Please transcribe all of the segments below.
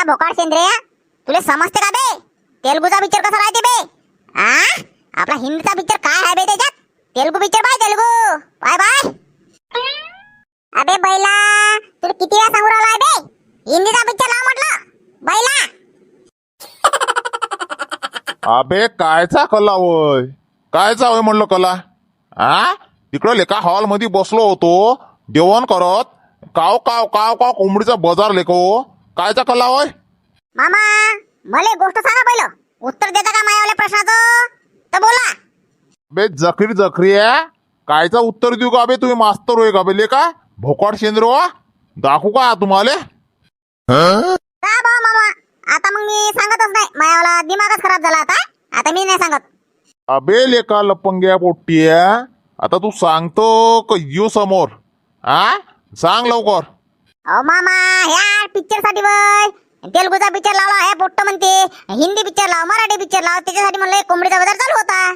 लाव अबे लेका भोकाड सेंद्रे तुले समजते का बे? तेलगूचा पिक्चर कसा राहते बे? आ? आपला हिंदीचा पिक्चर काय आहे बे त्याच्यात? तेलगू पिक्चर पाय तेलगू. Bye bye. अबे बैला तुला किती वेळा सांगू राहिला बे? हिंदीचा पिक्चर लाव म्हटलं. बैला. अबे कायचा कला होय? कायचा होय म्हणलं कला? आ? तिकडं लेका हॉलमध्ये बसलो होतो. जेवण करत. काव काव काव काव कोंबडीचा बाजार लेखो हो. कायचा कला होय मामा मला एक गोष्ट सांगा पहिलं. उत्तर देता का मायावाल्या प्रश्नाचं? तर बोला. बे जखरी जखरी आहे. कायचा उत्तर देऊ का बे? तुम्ही मास्तर होय का बे? लेका भोकाड शेंद्र दाखवू का तुम्हाला? का बा मामा. आता मग मी सांगतच नाही. मायावाला दिमागच खराब झाला आता. आता मी नाही सांगत. अबे लेका लपंग्या पोट्टीया आता तू सांगतो का येऊ समोर? आ? सांग लवकर. अहो मामा ह्या पिक्चरसाठी वय. तेलगूचा पिक्चर लावला हे पोट्ट म्हणते. हिंदी पिक्चर लाव मराठी पिक्चर लाव. त्याच्यासाठी म्हणलं कोंबडीचा बाजार चालू होता.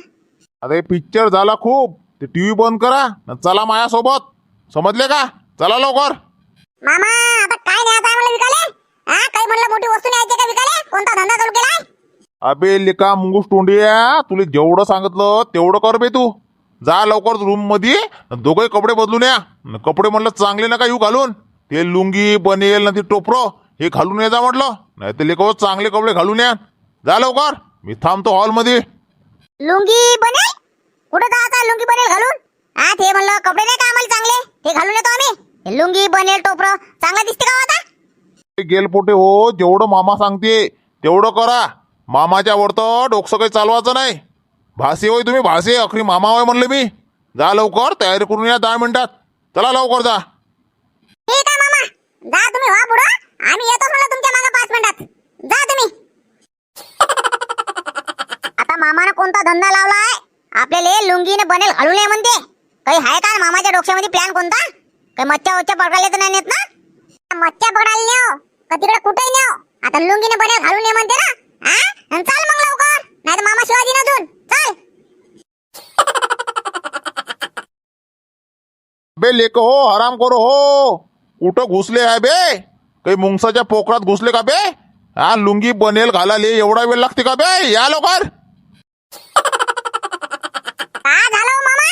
आता हे पिक्चर झाला खूप. ते टीव्ही बंद करा. न चला माझ्यासोबत. समजले का? चला लवकर. मामा आता काय न्यायचं आहे मला विकाले? हा काही म्हणलं मोठी वस्तू न्यायची का विकाले? कोणता धंदा चालू केलाय? अबे लेका मुंगूस तोंडिया तुला जेवढं सांगितलं तेवढं कर बे तू. जा लवकर रूममध्ये दोघे कपडे बदलून या. न कपडे म्हणलं चांगले नका येऊ घालून. ते लुंगी बनेल ना ते टोपरं हे घालून ये जा म्हटलं. नाही तर लेका चांगले कपडे घालून या. जा लवकर. मी थांबतो हॉलमध्ये लुंगी बनेल? कुठं जायचं लुंगी बनेल घालून? हा ते म्हणलं कपडे नाही का आम्हाला चांगले? ते घालून येतो आम्ही. हे लुंगी बनेल टोपरं चांगलं दिसते का हो आता? गेलपोटे हो जेवढं मामा सांगते तेवढं करा. मामाच्या वरतं डोकसं काही चालवायचं नाही. भासे होय तुम्ही भासे अखरी मामा होय म्हणलं मी. जा लवकर तयारी करून या दहा मिनिटात. चला लवकर जा. जा तुम्ही वा पुढं आम्ही येतो म्हणलं तुमच्या मागे पाच मिनिटात. जा तुम्ही. आता मामानं कोणता धंदा लावलाय आपल्याला लुंगीने बनेल घालू नये म्हणते. काही आहे का मामाच्या डोक्यामध्ये प्लॅन कोणता? काही मच्छ्या वच्चा पकडायला तर नाही नेत ना? मच्छ्या पकडायला नेव. का तिकडे कुठे नेव. आता लुंगीने बनेल घालून नये म्हणते ना? हा आणि चल मग लवकर. नाही तर मामा शिवाजी नजून चल. बे लेको हो हराम करो हो. कुठं घुसले आहे बे. काही मुंगसाच्या पोकरात घुसले का बे? हा लुंगी बनेल घालाले एवढा वेळ लागते का बे? या लवकर. काय झालं हो मामा?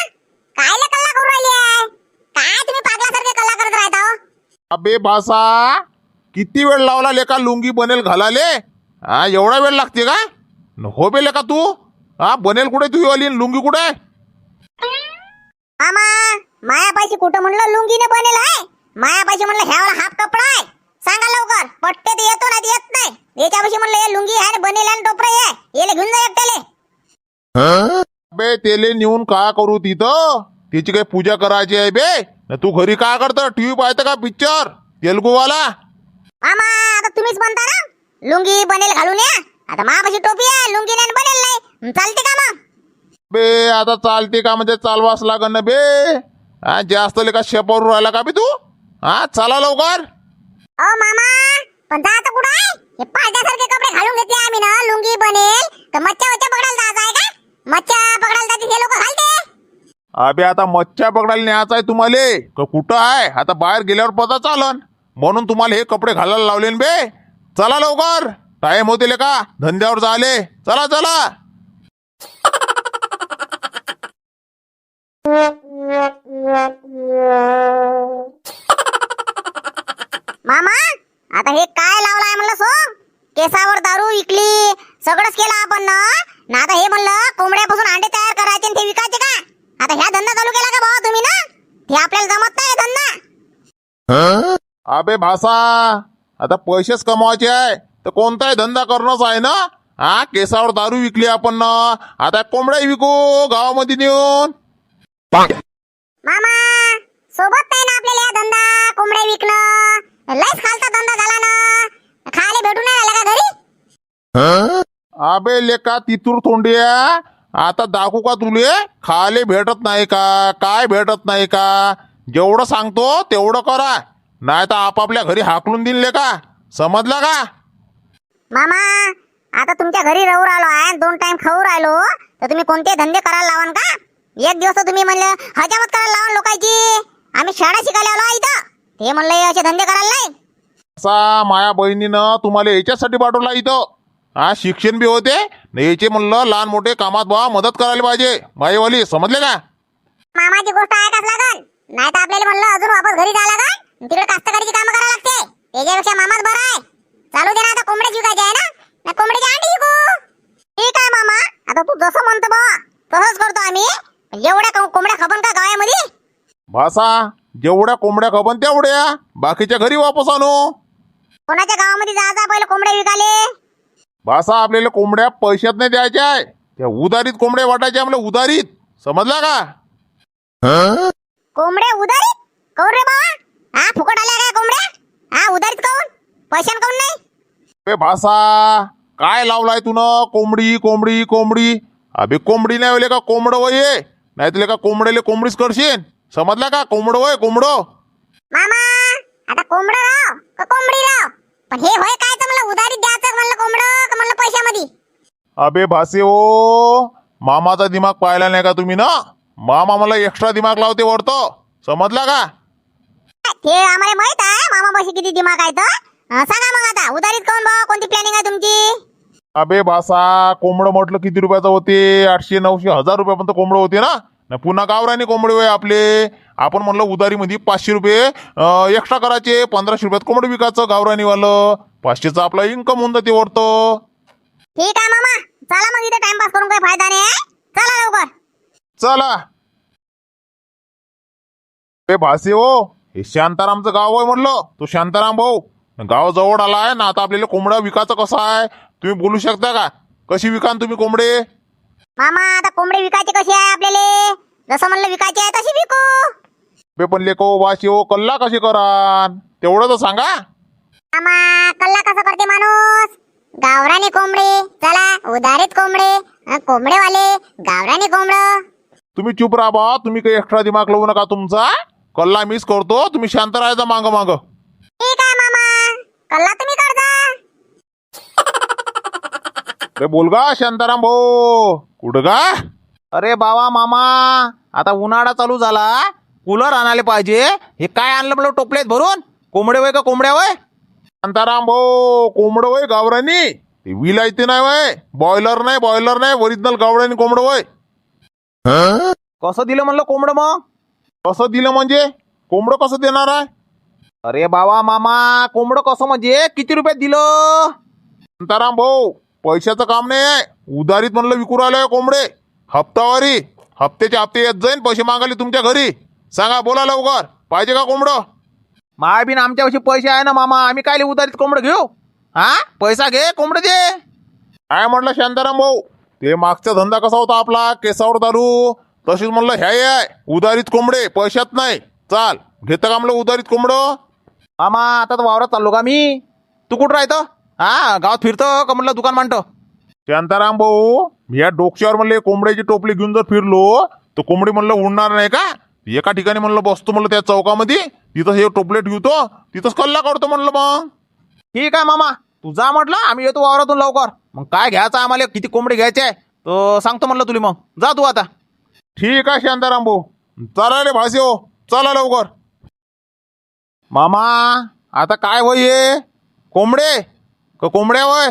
कायले कल्ला करू राहिली आहे? काय तुम्ही पागलासारखे कल्ला करत राहता हो? अबे भासा किती वेळ लावला लेका लुंगी बनेल घालाले हा एवढा वेळ लागते का? न हो बे लेका तू? हा बनेल कुठे तू आली न लुंगी कुठे? मामा मायापाशी कुठं म्हणलं लुंगीने बनेल आहे. मायापाशी म्हणलं ह्यावर हाफ कपडा आहे. सांगा लवकर. पट्टे ते येतो नाही येत नाही. याच्यापाशी म्हणलं हे लुंगी आहे आणि बनेल आणि टोपरं आहे. येले घेऊन जा एकट्याले. बे तेले नेऊन का करू तिथं? तिची काही पूजा करायची आहे बे. न तू घरी काय करतं टीव्ही पाहतं का पिक्चर तेलगूवाला? मामा आता तुम्हीच म्हणता ना. लुंगी बनेल घालून या. आता मायापाशी टोपी आहे लुंगी नाही आणि बनेल नाही. चालते का मग? बे आता चालते का? म्हणजे चालवाच लागन ना बे. जास्त लेका शेपावर राहिला का बे तू? हा चला लवकर. ओ मामा पण जायचं कुठं आहे हे पायद्यासारखे कपडे घालून घेतले आम्ही ना लुंगी बनेल. तर मच्छा वच्चा पकडायला जायचं आहे का मच्छा पकडायला जाते ते लोक घालते. अबे आता मच्छा पकडायला न्यायचा आहे तुम्हाला. का कुठं आहे? आता बाहेर गेल्यावर पता चालन. म्हणून तुम्हाला हे कपडे घालायला लावले न बे. चला लवकर. टाइम होते लेका धंद्यावर झाले चला चला. मामा आता हे काय लावलाय म्हणलं सो? केसावर दारू विकली. सगळंच केलं आपण ना? ना आता हे म्हणलं कोंबड्यापासून अंडे तयार करायचे ते विकायचे का? आता ह्या धंदा चालू केला का भावा तुम्ही ना? हे आपल्याला जमत नाही धंदा. अबे भासा आता पैसेच कमवायचे आहे. तर कोणताही धंदा करणंच आहे ना? हा केसावर दारू विकली आपण ना? आता कोंबड्या विकू गावामध्ये नेऊन. मामा सोबत नाही ना आपल्याला हा धंदा कोंबड्या विकणं. लयच खालचा धंदा झाला ना. खायला भेटू नाही आला का घरी? अबे लेका तितूर तोंडिया आता दाखवू का तुले? खाले भेटत नाही का? काय भेटत नाही का? जेवढं सांगतो तेवढं करा. नाही तर आपापल्या घरी हाकलून दिले का समजलं का? मामा आता तुमच्या घरी राहू राहिलो आहे दोन टाइम खाऊ राहिलो. तर तुम्ही कोणते धंदे करायला लावाल का? एक दिवस तुम्ही म्हणलं हजामत करायला लावाल लोकांची. आम्ही शाळा शिकायला आलो इथं. हे म्हणलं हे असे धंदे करायला नाही. असा माया बहिणीनं तुम्हाला याच्यासाठी पाठवला इथं. हा शिक्षण बी होते. न याचे म्हणलं लहान मोठे कामात बा मदत करायला पाहिजे. माईवाली समजले का? मामाची गोष्ट ऐकाच लागल नाही तर आपल्याला म्हणलं अजून वापस घरी जायला लागल तिकडे कास्तकारीची कामं करायला लागते. त्याच्यापेक्षा मामाच बरं आहे. चालू दे ना आता कोंबड्याच विकायचे आहे ना. नाही कोंबड्याची अंडी विकू ठीक आहे मामा. आता तू जसं म्हणतो बा तसंच करतो आम्ही. एवढ्या को- कोंबड्या खपन का गावामध्ये? भासा जेवढ्या कोंबड्या खपन तेवढ्या. बाकीच्या घरी वापस आणू. कोणाच्या गावामध्ये जायचं पहिले कोंबड्या विकाले. भासा आपल्याला कोंबड्या पैशात नाही द्यायच्या आहे. त्या उधारीत कोंबड्या वाटायच्या आपल्या उधारीत समजला का? कोंबड्या उधारीत कौन रे बाबा हा फुकट आल्या काय कोंबड्या? हा उधारीत काऊन पैशान काऊन नाही? बे भासा काय लावलाय तू कोंबडी कोंबडी कोंबडी. अबे कोंबडी नाही होले का कोंबड वय? नाही तुला का कोंबड्याले कोंबडीच करशील समजला का? कोंबड वय कोंबड. मामा आता कोंबड राव का कोंबडी राव? पण हे होय काय तर मला उधारीत द्यायचं म्हणलं कोंबड का म्हणलं पैशामध्ये? अबे भासे ओ मामाचा दिमाग पाहिला नाही का तुम्ही ना? मामा मला एक्स्ट्रा दिमाग लावते वरतो समजला का? ते आम्हाला माहीत आहे मामा पाशी किती दिमाग आहे तर. अं, सांगा मग आता उधारीत काऊन बा कोणती प्लॅनिंग आहे तुमची? अबे भासा कोंबड म्हटलं किती रुपयाचं होते? आठशे नऊशे हजार रुपयापर्यंत कोंबड होते ना? न पुन्हा गावरानी कोंबडी होय आपले. आपण म्हणलं उधारीमध्ये पाचशे रुपये एक्स्ट्रा करायचे पंधराशे रुपयात कोंबड विकायचं गावरानीवालं. पाचशेचं आपला इन्कम होऊन जाते वरतं. ठीक आहे मामा. चला मग इथे टाइमपास करून काही फायदा नाही आहे. चला लवकर. चला. बे भासे हो हे शांतारामचं गाव आहे म्हणलं तो शांताराम भाऊ. गाव जवळ आलाय ना आता आपल्याला कोंबडा विकायचं कसं आहे? तुम्ही बोलू शकता का? कशी विकान तुम्ही कोंबडे? मामा आता कोंबडी विकायची कशी आहे आपल्याला? जसं म्हणलं विकायची आहे तशी विकू. बे पण लेको वाशी हो कल्ला कशी करान? तेवढं तर सांगा. मामा कल्ला कसं करते माणूस? गावरानी कोंबडी चला उधारीत कोंबडे अं, कोंबडेवाले गावरानी कोंबड. तुम्ही चुप राहा बा तुम्ही काही एक्स्ट्रा दिमाग लावू नका तुमचा. कल्ला मिस करतो तुम्ही शांत राहायचा मांग मांग. ठीक आहे मामा. कल्ला तुम्ही करता. रे बोल गा शांताराम भाऊ. कुठं का अरे बाबा मामा. आता उन्हाळा चालू झाला कूलर आणायला पाहिजे. हे काय आणलं म्हणलं टोपलेत भरून? कोंबडे वय का कोंबड्या वय शांताराम भाऊ कोंबड वय गावरानी? ते विलायती नाही वय बॉयलर नाही बॉयलर नाही ओरिजिनल गावरानी कोंबड वय कसं दिलं म्हणलं कोंबडं मग? कसं दिलं म्हणजे? कोंबड कसं देणार आहे? अरे बाबा मामा कोंबडं कसं म्हणजे? किती रुपयात दिलं? शांताराम भाऊ पैशाचं काम नाही आहे. उधारीत म्हणलं विकू राहिलोय कोंबडे. हप्तावारी. हप्त्याचे हप्ते येत जाईन पैसे मागाले तुमच्या घरी. सांगा बोला लवकर. पाहिजे का कोंबडं? मायाबीन आमच्यापाशी पैसे आहे ना मामा. आम्ही काय उधारीत कोंबडं घेऊ? हा? पैसा घे कोंबडं दे. काय म्हटलं शांताराम भाऊ? ते मागचा धंदा कसा होता आपला? केसावर दारू. तशीच म्हणलं ह्या आहे उधारीत कोंबडे पैशात नाही. चाल. घेतं का म्हणलं उधारीत कोंबडं? मामा आता तर वावरात चाललो का मी? तू कुठं राहतो? हा? गावात फिरतो का म्हणलं दुकान मांडतो? शांताराम भाऊ मी या डोक्यावर म्हणले कोंबड्याची टोपली घेऊन जर फिरलो तर कोंबडी म्हणलं उडणार नाही का? एका ठिकाणी म्हणलं बसतो म्हणलं त्या चौकामध्ये तिथं हे टोपलेट घेतो तिथंच कल्ला करतो म्हणलं मग. ठीक आहे मामा. तू जा म्हटलं आम्ही येतो वावरातून लवकर. मग काय घ्यायचं आम्हाला? किती कोंबडी घ्यायचे आहे? तर सांगतो म्हणलं तुला मग. जा तू आता. ठीक आहे शांताराम भाऊ. चला रे भासी हो. चला लवकर. मामा आता काय होय हे? कोंबडे? का कोंबड्या वय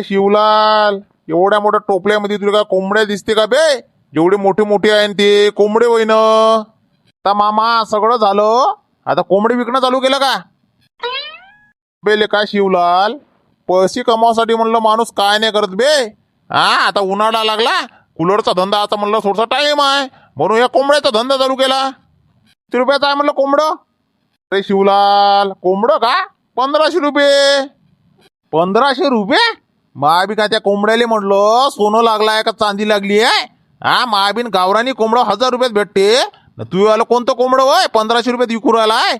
ए शिवलाल. एवढ्या मोठ्या टोपल्यामध्ये तुला का कोंबड्या दिसते का बे? जेवढे मोठे मोठे आहे न ते कोंबडे होईन आता मामा सगळं झालं. आता कोंबडी विकणं चालू केलं का? बेले काय शिवलाल? पैसे कमावासाठी म्हणलं माणूस काय नाही करत बे. हा आता उन्हाळा लागला. कूलरचा धंदा आता म्हणलं थोडासा टाइम आहे. म्हणून या कोंबड्याचा धंदा चालू केला. किती रुपयाचा आहे म्हणलं कोंबडं? अरे शिवलाल कोंबडं का? पंधराशे रुपये. पंधराशे रुपये? महाबी का त्या कोंबड्याले म्हटलं सोनं लागलाय का चांदी लागली आहे? हा महाबीन गावरानी कोंबडं हजार रुपयात भेटते. न तू आलं कोणतं कोंबडं होय? पंधराशे रुपयात विकू राहिलाय.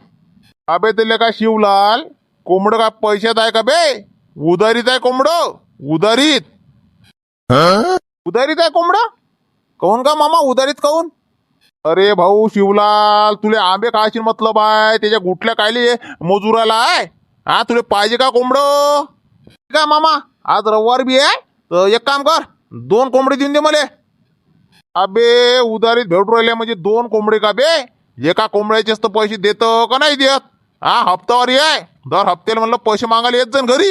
अबे त्याला का शिवलाल? कोंबडं का पैशात आहे का बे? उधारीत आहे कोंबडं. उधारीत उधारीत आहे कोंबडं? काऊन का मामा उधारीत काऊन अरे भाऊ शिवलाल तुले आंबे खायची मतलब आहे. त्याच्या गुटल्या कायले मजुराला आहे. हा तुले पाहिजे का कोंबडं? का मामा? आज रविवार बी आहे तर एक काम कर दोन कोंबडी देऊन दे मले. अबे उधारीत भेटू राहिले म्हणजे दोन कोंबडी का बे? एका कोंबड्याचेच तर पैसे देतं का नाही देत? हा हप्तावारी आहे. दर हप्त्याला म्हणलं पैसे मागायला येत जाईन घरी.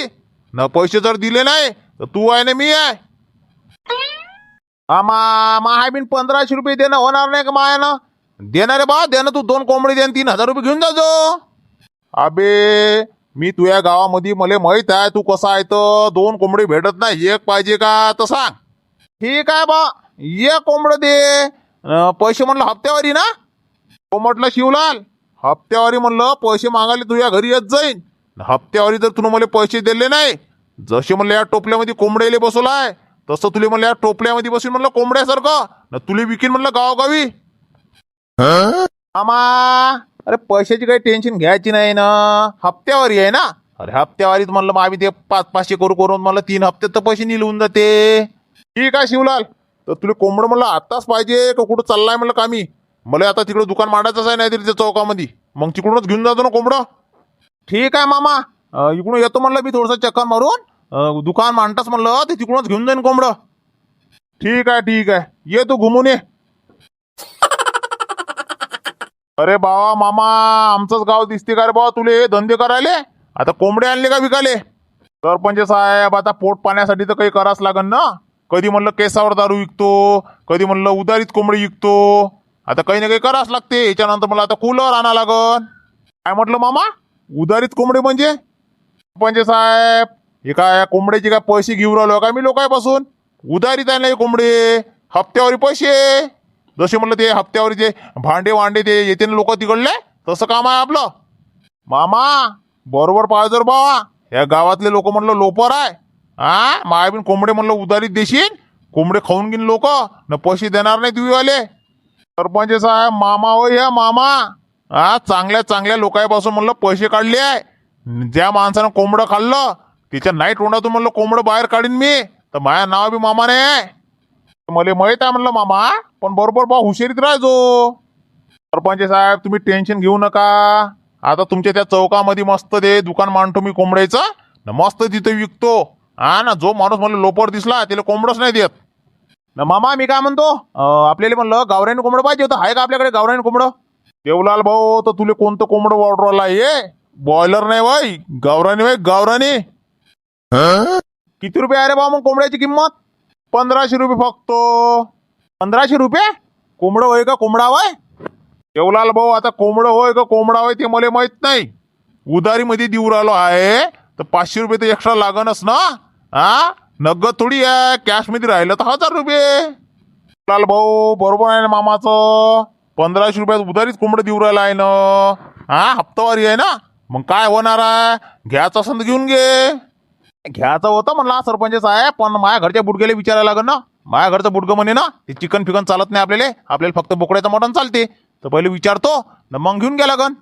न पैसे जर दिले नाही तर तू आहे ना मी आहे. आमा माय बिन पंधराशे रुपये देणं होणार नाही का मायानं? देणार रे बा दे ना तू दोन कोंबडी दे आणि तीन हजार रुपये घेऊन जाजो अबे मी तुझ्या गावामध्ये मला माहीत आहे तू कसा आहे तर दोन कोंबडी भेटत नाही एक पाहिजे का तर सांग. ठीक आहे बा ये कोंबडं दे. पैसे म्हणलं हप्त्यावारी ना? हो म्हटलं शिवलाल हप्त्यावारी म्हणलं पैसे मागायला तुझ्या घरी येत जाईन. हप्त्यावारी जर तुला मला पैसे दिले नाही जसे म्हणलं या टोपल्यामध्ये कोंबड्याले बसवलाय तसं तुले म्हणलं या टोपल्यामध्ये बसून म्हणलं कोंबड्यासारखं. न तुले विकीन म्हणलं गावगावी. आमा अरे पैशाची काही टेन्शन घ्यायची नाही ना. हप्त्यावारी आहे ना. अरे हप्त्यावारीत म्हणलं मग आम्ही ते पाच पाचशे करू करून मला तीन हप्त्यात तर पैसे निलवून जाते. ठीक आहे शिवलाल. तर तुला कोंबडं म्हणलं आत्ताच पाहिजे का कुठं चाललाय म्हणलं कामी? मला आता तिकडं दुकान मांडायचंच आहे नाही तरी त्या चौकामध्ये. मग तिकडूनच घेऊन जातो ना कोंबडं. ठीक आहे मामा. अं, इकडून येतो म्हणलं मी थोडंसं चक्कर मारून. अं, दुकान मांडताच म्हणलं ते तिकडूनच घेऊन जाईन कोंबडं. ठीक आहे ठीक आहे. ये तू घुमून ये. अरे बाबा मामा आमचंच गाव दिसते का रे बाबा तुले? हे धंदे करायले? आता कोंबडे आणले का विकाले सरपंच साहेब आता पोट पाण्यासाठी तर काही करावंच लागन ना? कधी म्हणलं केसावर दारू विकतो कधी म्हणलं उदारीत कोंबडी विकतो. आता काही ना काही करावंच लागते. याच्यानंतर मला आता कूलर आणा लागन. काय म्हटलं मामा? उदारीत कोंबडी म्हणजे? सरपंच साहेब हे काय कोंबड्याचे काय पैसे घेऊन राहिलो का मी लोकांपासून? उधारीत आहे ना हे कोंबडे. हप्त्यावरी पैसे. जसे म्हणलं ते हप्त्यावर जे भांडे वांडे ते येते ना लोक तिकडले तसं काम आहे आपलं. मामा बरोबर पाहिजे जर बावा या गावातले लोक म्हणलं लोपर आहे. हा मायाबीन कोंबडे म्हणलं उधारीत देशील? कोंबडे खाऊन घेईन लोक. न पैसे देणार नाही तुम्हीवाले सरपंच साहेब मामा हो या मामा. हा चांगल्या चांगल्या लोकांपासून म्हणलं पैसे काढले आहे. ज्या माणसानं कोंबडं खाल्लं तिच्या नाही तोंडातून म्हणलं कोंबडं बाहेर काढीन मी. तर माझ्या नाव बी मामाने आहे. मला माहीत आहे म्हणलं मामा पण बरोबर बा हुशारीत राहायचो सरपंच साहेब तुम्ही टेन्शन घेऊ नका. आता तुमच्या त्या चौकामध्ये मस्त ते दुकान मांडतो मी कोंबड्याचं. मस्त तिथं विकतो. हा ना जो माणूस मला लोपर दिसला त्याला कोंबडच नाही देत. न मामा मी काय म्हणतो आपल्याला म्हणलं गावरानी कोंबडं पाहिजे होतं. आहे का आपल्याकडे गावरानी कोंबडं? देवलाल भाऊ तर तुले कोणतं कोंबडं ऑर्डर आला ये बॉयलर नाही भाई गावरानी भाई गावरानी. किती रुपये आहे रे भाऊ मग कोंबड्याची किंमत? पंधराशे रुपये फक्त. पंधराशे रुपये? कोंबडं होय का कोंबडा होय? देवलाल भाऊ आता कोंबडं होय का कोंबडा होय ते मला माहीत नाही. उधारीमध्ये देऊ राहिलो आहे. तर पाचशे रुपये तर एक्स्ट्रा लागणच ना? हा? नगद थोडी आहे. कॅशमध्ये राहिलं तर हजार रुपये. लाल भाऊ बरोबर आहे ना मामाचं? पंधराशे रुपयात उधारीच कोंबडं देऊ राहिलं आहे ना? हा? हप्तावारी आहे ना? मग काय होणार आहे? घ्यायचं असेल तर घेऊन घे. घ्यायचं होतं म्हणलं सरपंच साहेब पण माझ्या घरच्या बुडग्याला विचारायला लागेल ना. माझ्या घरचं बुडगं म्हणे ना ते चिकन फिकन चालत नाही आपल्याला. आपल्याला फक्त बोकड्याचं मटण चालते. तर पहिले विचारतो न मग घेऊन घ्या लागन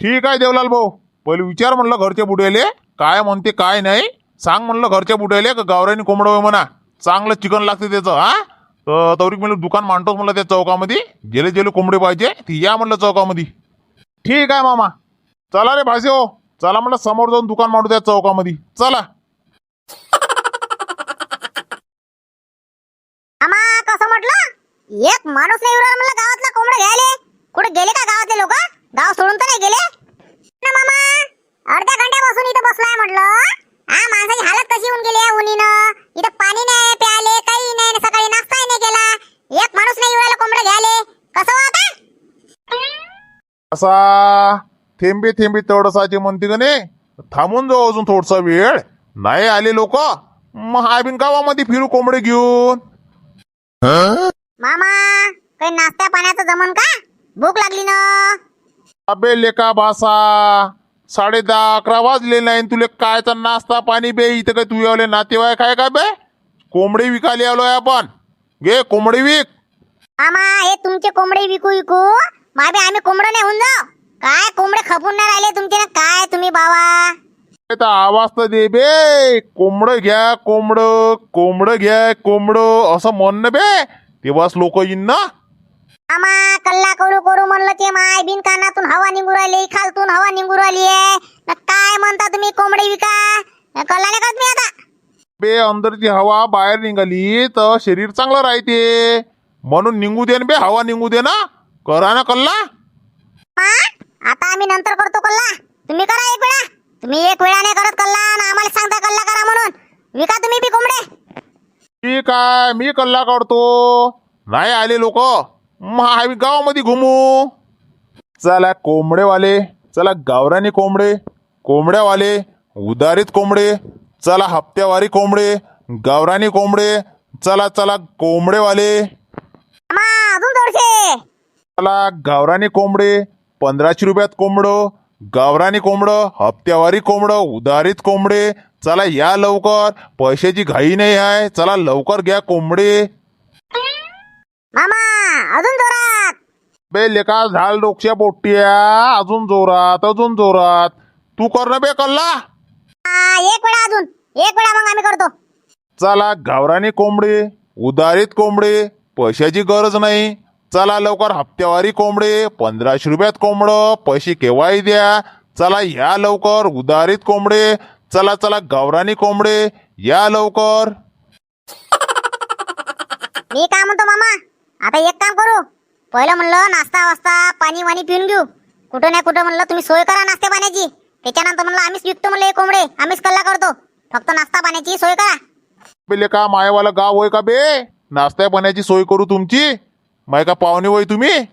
ठीक आहे देवलाल भाऊ. पहिले विचार म्हणलं घरच्या बुड्याले काय म्हणते काय नाही. सांग म्हणलं घरच्या बुड्याले का गावरानी कोंबडं म्हणा. चांगलं चिकन लागते त्याचं हा? तर तवरीक म्हणलं दुकान मांडतोच म्हणलं त्या चौकामध्ये. जेले जेले कोंबडे पाहिजे ती या म्हणलं चौकामध्ये. ठीक आहे मामा. चला रे भाजी हो चला म्हणलं समोर जाऊन दुकान मांडू त्या चौकामध्ये. चला आमा कसं म्हटलं एक माणूस नाही उरला मला गावातला कोंबडा घ्यायले? कुठे गेले का गावातले लोक? गाव सोडून तर नाही गेले? ना मामा अर्ध्या घंट्यापासून इथं बसलाय म्हटलं. हा माणसाची हालत कशी होऊन गेली आहे उन्हीनं? इथं पाणी नाही प्याले काही नाही सकाळी नाश्ताही नाही केला. एक माणूस नाही उराला कोंबडा घ्यायले. कसं हो आता? असा थेंबे थेंबे तेवढसाचे म्हणते का नाही? थांबून जाऊ अजून थोडसा वेळ. नाही आले लोक. मग हा बिन गावामध्ये फिरू कोंबडे घेऊन. मामा काही नाश्त्या पाण्याचं जमन का? भूक लागली ना. अबे लेका बासा साडे दहा अकरा वाजले नाही तुले कायचा नाश्ता पाणी बे इथं काय तू यावले नातेवाईक आहे का बे? कोंबडी विकायला आलोय आपण. घे कोंबडी विक. मामा हे तुमचे कोंबडे विकू विकू. माबे आम्ही कोंबडं नाही होऊन जाऊ. काय कोंबडे खपून नाही राहिले तुमचे ना? काय तुम्ही बाबा तर आवाज तर दे बे. कोंबडं घ्या कोंबडं कोंबडं घ्या कोंबडं असं म्हणणं बे. तेव्हाच लोक येईन ना? मामा कल्ला करू करू म्हणलं ते माय बिन कानातून हवा निघू राहिली खालतून हवा निघू राहिली आहे. न काय म्हणता तुम्ही कोंबडी विका? कल्ला नाही तुम्ही आता. बे अंदरची हवा बाहेर निघाली तर शरीर चांगलं राहते. म्हणून निघू दे ना बे हवा निघू दे ना. करा ना कल्ला. मा आता आम्ही नंतर करतो कल्ला. तुम्ही करा एक वेळा. तुम्ही एक वेळा नाही करत कल्ला आणि आम्हाला सांगता कल्ला करा म्हणून. विका तुम्ही बी कोंबडे. ठीक आहे मी कल्ला काढतो. नाही आले लोक. आम्ही गावामध्ये घुमू. चला कोंबडेवाले चला गावरानी कोंबडे कोंबड्यावाले उदारीत कोंबडे चला हप्त्यावारी कोंबडे गावरानी कोंबडे चला चला कोंबडेवाले. चला गावरानी कोंबडे पंधराशे रुपयात कोंबडं गावरानी कोंबडं हप्त्यावारी कोंबडं उदारीत कोंबडे चला या लवकर. पैशाची घाई नाही आहे. चला लवकर घ्या कोंबडे. मामा अजून जोरात. बे लेका झाल डोकशा पोट्ट्या अजून जोरात अजून जोरात. तू कर ना बे कल्ला. एक वेळा अजून. एक वेळा मग आम्ही करतो. चला गावरानी कोंबडे उदारीत कोंबडे पैशाची गरज नाही. चला लवकर हप्त्यावारी कोंबडे पंधराशे रुपयात कोंबडं पैसे केव्हाही द्या. चला या लवकर उदारीत कोंबडे. चला चला गावरानी कोंबडे या लवकर. मी काय म्हणतो मामा. आता एक काम करू. पहिलं म्हणलं नाश्ता वास्ता पाणी वाणी पिऊन घेऊ. कुठं नाही कुठं म्हणलं तुम्ही सोय करा नाश्त्या पाण्याची. त्याच्यानंतर म्हणलं आम्हीच विकतो म्हणलं हे कोंबडे. आम्हीच कल्ला करतो. फक्त नाश्ता पाण्याची सोय करा. बे लेका मायावाला गाव होय का बे? नाश्त्या पाण्याची सोय करू तुमची. माय का पाहुणे होय तुम्ही?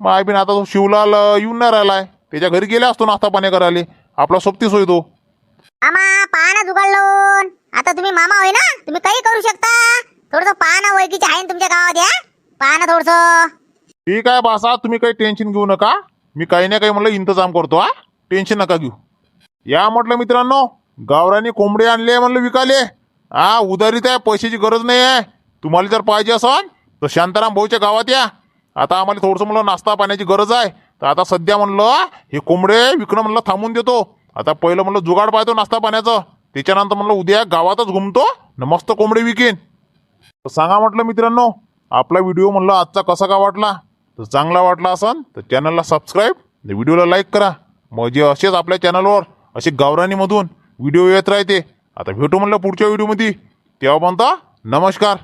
माय बिन आता तो शिवलाल येऊन नाही राहिलाय. त्याच्या घरी गेला असतो नाश्ता पाणी करायला. आपला सोबती सोय तो. आमा पाना आता तुम्ही मामा होय ना? तुम्ही काही करू शकता. थोडस पाना ओळखीचे आहे ना तुमच्या गावात या पाना थोडस. ठीक आहे बासा तुम्ही काही टेन्शन घेऊ नका. मी काही ना काही म्हणलं इंतजाम करतो हा? टेन्शन नका घेऊ. या म्हटलं मित्रांनो गावरानी कोंबडे आणले म्हणलं विकाले. हा उधारीत आहे पैशाची गरज नाही आहे. तुम्हाला जर पाहिजे असन तर शांताराम भाऊच्या गावात या. आता आम्हाला थोडंसं म्हणलं नाश्ता पाण्याची गरज आहे. तर आता सध्या म्हणलं हे कोंबडे विकणं म्हणलं थांबून देतो. आता पहिलं म्हणलं जुगाड पाहतो नाश्ता पाण्याचं. त्याच्यानंतर म्हणलं उद्या गावातच घुमतो न मस्त कोंबडी विकेन. तर सांगा म्हटलं मित्रांनो आपला व्हिडिओ म्हणलं आजचा कसा का वाटला? तर चांगला वाटला असन तर चॅनलला सबस्क्राईब व्हिडिओला लाईक करा. म्हणजे असेच आपल्या चॅनलवर असे गावरानीमधून व्हिडिओ येत राहते आता भेटू म्हणलं पुढच्या व्हिडिओमध्ये. तेव्हा म्हणता नमस्कार.